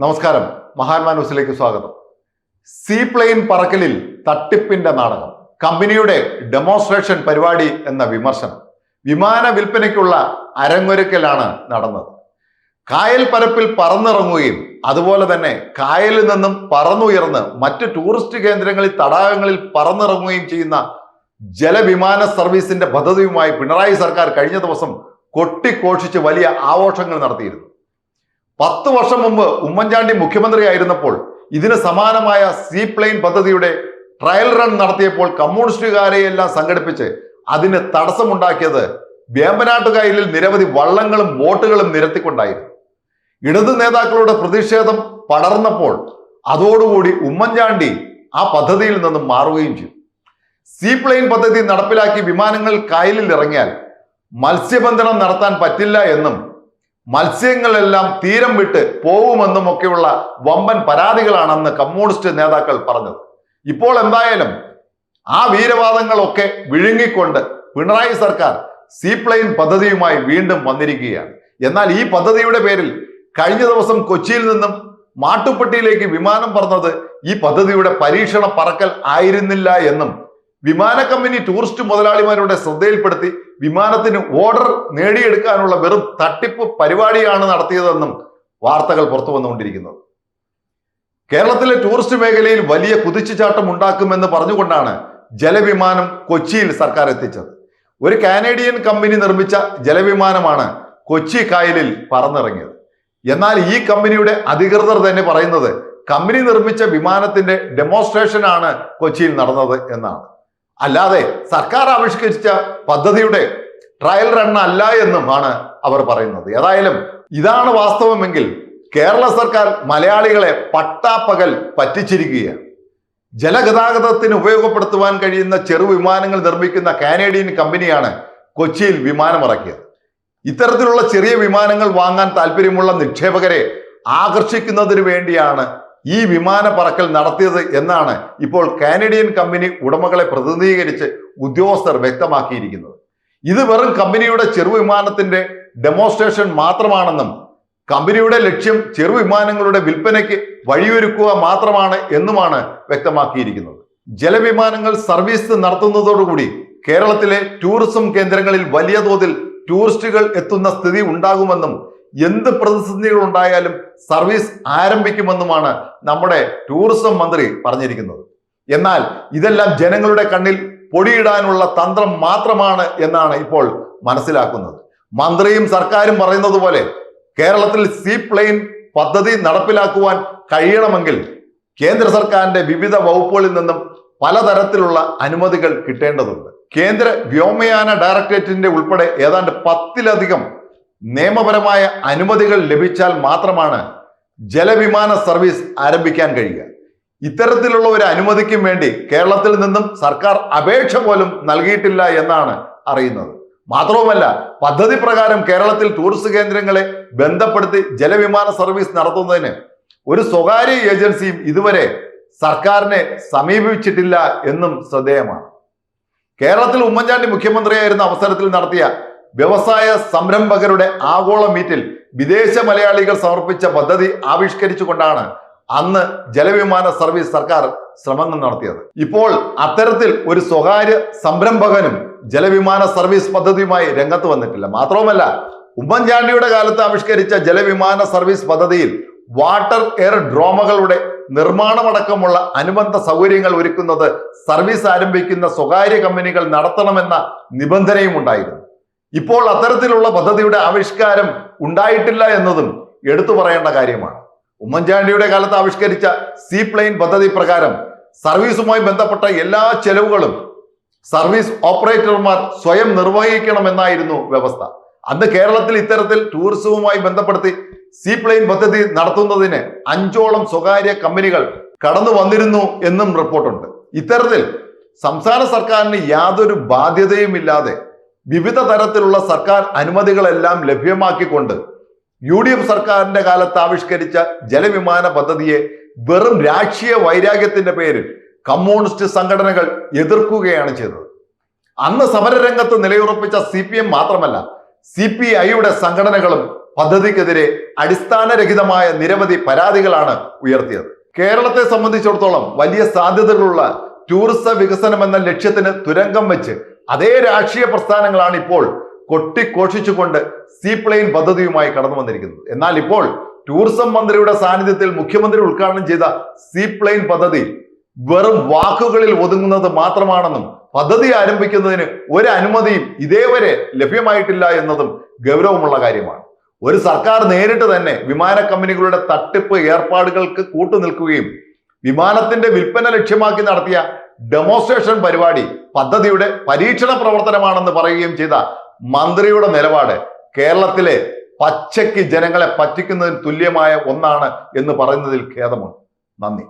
നമസ്കാരം. മഹാത്മാ ന്യൂസിലേക്ക് സ്വാഗതം. സീ പ്ലെയിൻ പറക്കലിൽ തട്ടിപ്പിന്റെ നാടകം. കമ്പനിയുടെ ഡെമോൺസ്ട്രേഷൻ പരിപാടി എന്ന വിമർശനം. വിമാന വിൽപ്പനയ്ക്കുള്ള അരങ്ങൊരുക്കലാണ് നടന്നത്. കായൽ പരപ്പിൽ പറന്നിറങ്ങുകയും അതുപോലെ തന്നെ കായലിൽ നിന്നും പറന്നുയർന്ന് മറ്റ് ടൂറിസ്റ്റ് കേന്ദ്രങ്ങളിൽ തടാകങ്ങളിൽ പറന്നിറങ്ങുകയും ചെയ്യുന്ന ജലവിമാന സർവീസിന്റെ പദ്ധതിയുമായി പിണറായി സർക്കാർ കഴിഞ്ഞ ദിവസം കൊട്ടിഘോഷിച്ച് വലിയ ആഘോഷങ്ങൾ നടത്തിയിരുന്നു. പത്ത് വർഷം മുമ്പ് ഉമ്മൻചാണ്ടി മുഖ്യമന്ത്രി ആയിരുന്നപ്പോൾ ഇതിന് സമാനമായ സീ പ്ലെയിൻ പദ്ധതിയുടെ ട്രയൽ റൺ നടത്തിയപ്പോൾ കമ്മ്യൂണിസ്റ്റുകാരെയെല്ലാം സംഘടിപ്പിച്ച് അതിന് തടസ്സമുണ്ടാക്കിയത് വേമ്പനാട്ടുകായലിൽ നിരവധി വള്ളങ്ങളും ബോട്ടുകളും നിരത്തിക്കൊണ്ടായിരുന്നു. ഇടതു നേതാക്കളുടെ പ്രതിഷേധം പടർന്നപ്പോൾ അതോടുകൂടി ഉമ്മൻചാണ്ടി ആ പദ്ധതിയിൽ നിന്നും മാറുകയും ചെയ്തു. സീ പ്ലെയിൻ പദ്ധതി നടപ്പിലാക്കി വിമാനങ്ങൾ കായലിൽ ഇറങ്ങിയാൽ മത്സ്യബന്ധനം നടത്താൻ പറ്റില്ല എന്നും മത്സ്യങ്ങളെല്ലാം തീരം വിട്ട് പോകുമെന്നും ഒക്കെയുള്ള വമ്പൻ പരാതികളാണെന്ന് കമ്മ്യൂണിസ്റ്റ് നേതാക്കൾ പറഞ്ഞത്. ഇപ്പോൾ എന്തായാലും ആ വീരവാദങ്ങളൊക്കെ വിഴുങ്ങിക്കൊണ്ട് പിണറായി സർക്കാർ സീപ്ലെയിൻ പദ്ധതിയുമായി വീണ്ടും വന്നിരിക്കുകയാണ്. എന്നാൽ ഈ പദ്ധതിയുടെ പേരിൽ കഴിഞ്ഞ ദിവസം കൊച്ചിയിൽ നിന്നും മാട്ടുപ്പെട്ടിയിലേക്ക് വിമാനം പറഞ്ഞത് ഈ പദ്ധതിയുടെ പരീക്ഷണ പറക്കൽ ആയിരുന്നില്ല എന്നും വിമാന കമ്പനി ടൂറിസ്റ്റ് മുതലാളിമാരുടെ ശ്രദ്ധയിൽപ്പെടുത്തി വിമാനത്തിന് ഓർഡർ നേടിയെടുക്കാനുള്ള വെറും തട്ടിപ്പ് പരിപാടിയാണ് നടത്തിയതെന്നും വാർത്തകൾ പുറത്തു വന്നുകൊണ്ടിരിക്കുന്നത് കേരളത്തിലെ ടൂറിസ്റ്റ് മേഖലയിൽ വലിയ കുതിച്ചുചാട്ടം ഉണ്ടാക്കുമെന്ന് പറഞ്ഞുകൊണ്ടാണ് ജലവിമാനം കൊച്ചിയിൽ സർക്കാർ എത്തിച്ചത്. ഒരു കാനേഡിയൻ കമ്പനി നിർമ്മിച്ച ജലവിമാനമാണ് കൊച്ചി കായലിൽ പറന്നിറങ്ങിയത്. എന്നാൽ ഈ കമ്പനിയുടെ അധികൃതർ തന്നെ പറയുന്നത് കമ്പനി നിർമ്മിച്ച വിമാനത്തിന്റെ ഡെമോൺസ്ട്രേഷൻ ആണ് കൊച്ചിയിൽ നടന്നത് എന്നാണ്. അല്ലാതെ സർക്കാർ ആവിഷ്കരിച്ച പദ്ധതിയുടെ ട്രയൽ റൺ അല്ല എന്നുമാണ് അവർ പറയുന്നത്. ഏതായാലും ഇതാണ് വാസ്തവമെങ്കിൽ കേരള സർക്കാർ മലയാളികളെ പട്ടാപ്പകൽ പറ്റിച്ചിരിക്കുകയാണ്. ജലഗതാഗതത്തിന് ഉപയോഗപ്പെടുത്തുവാൻ കഴിയുന്ന ചെറു വിമാനങ്ങൾ നിർമ്മിക്കുന്ന കാനേഡിയൻ കമ്പനിയാണ് കൊച്ചിയിൽ വിമാനമിറക്കിയത്. ഇത്തരത്തിലുള്ള ചെറിയ വിമാനങ്ങൾ വാങ്ങാൻ താല്പര്യമുള്ള നിക്ഷേപകരെ ആകർഷിക്കുന്നതിന് വേണ്ടിയാണ് ഈ വിമാന പറക്കൽ നടത്തിയത് എന്നാണ് ഇപ്പോൾ കാനഡിയൻ കമ്പനി ഉടമകളെ പ്രതിനിധീകരിച്ച് ഉദ്യോഗസ്ഥർ വ്യക്തമാക്കിയിരിക്കുന്നത്. ഇത് വെറും കമ്പനിയുടെ ചെറുവിമാനത്തിന്റെ ഡെമോൺസ്ട്രേഷൻ മാത്രമാണെന്നും കമ്പനിയുടെ ലക്ഷ്യം ചെറുവിമാനങ്ങളുടെ വിൽപ്പനയ്ക്ക് വഴിയൊരുക്കുക മാത്രമാണ് എന്നുമാണ് വ്യക്തമാക്കിയിരിക്കുന്നത്. ജലവിമാനങ്ങൾ സർവീസ് നടത്തുന്നതോടുകൂടി കേരളത്തിലെ ടൂറിസം കേന്ദ്രങ്ങളിൽ വലിയ തോതിൽ ടൂറിസ്റ്റുകൾ എത്തുന്ന സ്ഥിതി ഉണ്ടാകുമെന്നും എന്ത് പ്രതിസന്ധികൾ ഉണ്ടായാലും സർവീസ് ആരംഭിക്കുമെന്നുമാണ് നമ്മുടെ ടൂറിസം മന്ത്രി പറഞ്ഞിരിക്കുന്നത്. എന്നാൽ ഇതെല്ലാം ജനങ്ങളുടെ കണ്ണിൽ പൊടിയിടാനുള്ള തന്ത്രം മാത്രമാണ് എന്നാണ് ഇപ്പോൾ മനസ്സിലാക്കുന്നത്. മന്ത്രിയും സർക്കാരും പറയുന്നത് പോലെ കേരളത്തിൽ സീ പ്ലെയിൻ പദ്ധതി നടപ്പിലാക്കുവാൻ കഴിയണമെങ്കിൽ കേന്ദ്ര സർക്കാരിന്റെ വിവിധ വകുപ്പുകളിൽ നിന്നും പലതരത്തിലുള്ള അനുമതികൾ കിട്ടേണ്ടതുണ്ട്. കേന്ദ്ര വ്യോമയാന ഡയറക്ടറേറ്റിന്റെ ഉൾപ്പെടെ ഏതാണ്ട് പത്തിലധികം നിയമപരമായ അനുമതികൾ ലഭിച്ചാൽ മാത്രമാണ് ജലവിമാന സർവീസ് ആരംഭിക്കാൻ കഴിയുക. ഇത്തരത്തിലുള്ള ഒരു അനുമതിക്കും വേണ്ടി കേരളത്തിൽ നിന്നും സർക്കാർ അപേക്ഷ പോലും നൽകിയിട്ടില്ല എന്നാണ് അറിയുന്നത്. മാത്രവുമല്ല പദ്ധതി പ്രകാരം കേരളത്തിൽ ടൂറിസ്റ്റ് കേന്ദ്രങ്ങളെ ബന്ധപ്പെടുത്തി ജലവിമാന സർവീസ് നടത്തുന്നതിന് ഒരു സ്വകാര്യ ഏജൻസിയും ഇതുവരെ സർക്കാരിനെ സമീപിച്ചിട്ടില്ല എന്നും ശ്രദ്ധേയമാണ്. കേരളത്തിൽ ഉമ്മൻചാണ്ടി മുഖ്യമന്ത്രിയായിരുന്ന അവസരത്തിൽ നടത്തിയ വ്യവസായ സംരംഭകരുടെ ആഗോള മീറ്റിൽ വിദേശ മലയാളികൾ സമർപ്പിച്ച പദ്ധതി ആവിഷ്കരിച്ചുകൊണ്ടാണ് അന്ന് ജലവിമാന സർവീസ് സർക്കാർ ശ്രമങ്ങൾ നടത്തിയത്. ഇപ്പോൾ അത്തരത്തിൽ ഒരു സ്വകാര്യ സംരംഭകനും ജലവിമാന സർവീസ് പദ്ധതിയുമായി രംഗത്ത് വന്നിട്ടില്ല. മാത്രവുമല്ല ഉമ്മൻചാണ്ടിയുടെ കാലത്ത് ആവിഷ്കരിച്ച ജലവിമാന സർവീസ് പദ്ധതിയിൽ വാട്ടർ എയർ ഡ്രോമകളുടെ നിർമ്മാണമടക്കമുള്ള അനുബന്ധ സൗകര്യങ്ങൾ ഒരുക്കുന്നത് സർവീസ് ആരംഭിക്കുന്ന സ്വകാര്യ കമ്പനികൾ നടത്തണമെന്ന നിബന്ധനയും ഉണ്ടായിരുന്നു. ഇപ്പോൾ അത്തരത്തിലുള്ള പദ്ധതിയുടെ ആവിഷ്കാരം ഉണ്ടായിട്ടില്ല എന്നതും എടുത്തു പറയേണ്ട കാര്യമാണ്. ഉമ്മൻചാണ്ടിയുടെ കാലത്ത് ആവിഷ്കരിച്ച സീ പ്ലെയിൻ പദ്ധതി പ്രകാരം സർവീസുമായി ബന്ധപ്പെട്ട എല്ലാ ചെലവുകളും സർവീസ് ഓപ്പറേറ്റർമാർ സ്വയം നിർവഹിക്കണമെന്നായിരുന്നു വ്യവസ്ഥ. അന്ന് കേരളത്തിൽ ഇത്തരത്തിൽ ടൂറിസവുമായി ബന്ധപ്പെടുത്തി സീ പ്ലെയിൻ പദ്ധതി നടത്തുന്നതിന് അഞ്ചോളം സ്വകാര്യ കമ്പനികൾ കടന്നു വന്നിരുന്നു എന്നും റിപ്പോർട്ടുണ്ട്. ഇത്തരത്തിൽ സംസ്ഥാന സർക്കാരിന് യാതൊരു ബാധ്യതയുമില്ലാതെ വിവിധ തരത്തിലുള്ള സർക്കാർ അനുമതികളെല്ലാം ലഭ്യമാക്കിക്കൊണ്ട് യു ഡി എഫ് സർക്കാരിന്റെ കാലത്ത് ആവിഷ്കരിച്ച ജലവിമാന പദ്ധതിയെ വെറും രാഷ്ട്രീയ വൈരാഗ്യത്തിന്റെ പേരിൽ കമ്മ്യൂണിസ്റ്റ് സംഘടനകൾ എതിർക്കുകയാണ് ചെയ്തത്. അന്ന് സമരരംഗത്ത് നിലയുറപ്പിച്ച സി പി എം മാത്രമല്ല സി പി ഐയുടെ സംഘടനകളും പദ്ധതിക്കെതിരെ അടിസ്ഥാനരഹിതമായ നിരവധി പരാതികളാണ് ഉയർത്തിയത്. കേരളത്തെ സംബന്ധിച്ചിടത്തോളം വലിയ സാധ്യതകളുള്ള ടൂറിസ വികസനം എന്ന ലക്ഷ്യത്തിന് തുരങ്കം വെച്ച് അതേ രാഷ്ട്രീയ പ്രസ്ഥാനങ്ങളാണ് ഇപ്പോൾ കൊട്ടിഘോഷിച്ചുകൊണ്ട് സീപ്ലെയിൻ പദ്ധതിയുമായി കടന്നു വന്നിരിക്കുന്നത്. എന്നാൽ ഇപ്പോൾ ടൂറിസം മന്ത്രിയുടെ സാന്നിധ്യത്തിൽ മുഖ്യമന്ത്രി ഉദ്ഘാടനം ചെയ്ത സീപ്ലെയിൻ പദ്ധതി വെറും വാക്കുകളിൽ ഒതുങ്ങുന്നത് മാത്രമാണെന്നും പദ്ധതി ആരംഭിക്കുന്നതിന് ഒരു അനുമതിയും ഇതേവരെ ലഭ്യമായിട്ടില്ല എന്നതും ഗൗരവമുള്ള കാര്യമാണ്. ഒരു സർക്കാർ നേരിട്ട് തന്നെ വിമാന കമ്പനികളുടെ തട്ടിപ്പ് ഏർപ്പാടുകൾക്ക് കൂട്ടുനിൽക്കുകയും വിമാനത്തിന്റെ വിൽപ്പന ലക്ഷ്യമാക്കി നടത്തിയ ഡെമോൺസ്ട്രേഷൻ പരിപാടി പദ്ധതിയുടെ പരീക്ഷണ പ്രവർത്തനമാണെന്ന് പറയുകയും ചെയ്ത മന്ത്രിയുടെ നിലപാട് കേരളത്തിലെ പച്ചയ്ക്ക് ജനങ്ങളെ പറ്റിക്കുന്നതിന് തുല്യമായ ഒന്നാണ് എന്ന് പറയുന്നതിൽ ഖേദമുണ്ട്. നന്ദി.